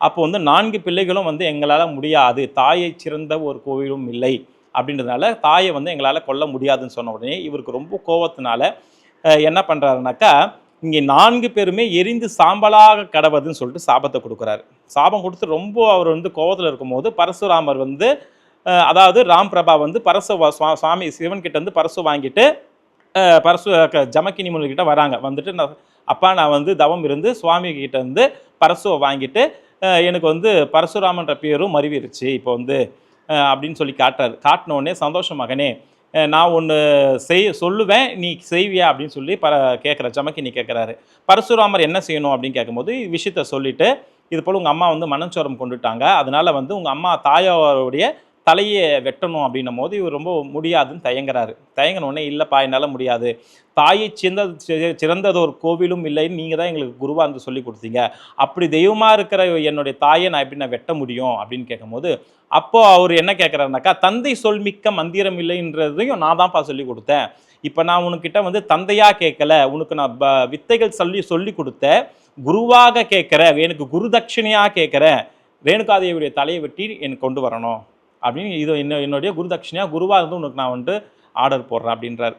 அப்போ வந்து நான்கு பிள்ளைகளும் வந்து எங்களால் முடியாது. தாயை சிறந்த ஒரு கோவிலும் இல்லை. அப்படின்றதுனால தாயை வந்து எங்களால் கொல்ல முடியாதுன்னு சொன்ன உடனே இவருக்கு ரொம்ப கோவத்தினால என்ன பண்ணுறாருனாக்கா இங்கே நான்கு பேருமே எரிந்து சாம்பலாக கடவுதுன்னு சொல்லிட்டு சாபத்தை கொடுக்குறாரு. சாபம் கொடுத்து ரொம்ப அவர் வந்து கோவத்தில் இருக்கும்போது பரசுராமர் வந்து அதாவது ராம் பிரபா வந்து பரசு சுவாமி சிவன் கிட்ட பரசு வாங்கிட்டு பரசு க- ஜமக்கினி முன்கிட்ட வராங்க. வந்துட்டு நான் அப்பா நான் வந்து தவம் இருந்து சுவாமி கிட்ட இருந்து பரசுவை வாங்கிட்டு எனக்கு வந்து பரசுராமன்ற பேரும் மருவிருச்சு. இப்போ வந்து அப்படின்னு சொல்லி காட்டுறாரு. காட்டினோடனே சந்தோஷம் மகனே நான் ஒன்று செய் சொல்லுவேன் நீ செய்வியா? அப்படின்னு சொல்லி பர கேட்குற ஜமக்கினி கேட்குறாரு பரசுராமர் என்ன செய்யணும் அப்படின்னு கேட்கும்போது விஷயத்த சொல்லிவிட்டு இது போல் உங்கள் அம்மா வந்து மனச்சோரம் கொண்டுட்டாங்க. அதனால் வந்து உங்கள் அம்மா தாயோருடைய தலையை வெட்டணும் அப்படின்னும் போது இவர் ரொம்ப முடியாதுன்னு தயங்குறாரு. தயங்கினோடனே இல்லைப்பா என்னால் முடியாது. தாயை சிறந்த சி- சிறந்தது ஒரு கோவிலும் இல்லைன்னு நீங்கள் தான் எங்களுக்கு குருவாக இருந்து சொல்லி கொடுத்தீங்க. அப்படி தெய்வமாக இருக்கிற என்னுடைய தாயை நான் எப்படி நான் வெட்ட முடியும்? அப்படின்னு கேட்கும்போது அப்போது அவர் என்ன கேட்குறாருனாக்கா தந்தை சொல் மிக்க மந்திரம் இல்லைன்றதையும் நான் தான்ப்பா சொல்லி கொடுத்தேன். இப்போ நான் உனக்கிட்ட வந்து தந்தையாக கேட்கல. உனக்கு நான் ப- வித்தைகள் சொல்லி சொல்லி கொடுத்தேன். குருவாக கேட்குறேன் எனக்கு குரு தட்சிணையாக கேட்குறேன் ரேணுகாதேவியுடைய தலையை வெட்டி எனக்கு கொண்டு வரணும். அப்படின்னு இது என்ன என்னுடைய குரு தட்சிணையாக குருவாக இருந்து உனக்கு நான் வந்துட்டு ஆர்டர் போடுறேன் அப்படின்றார்.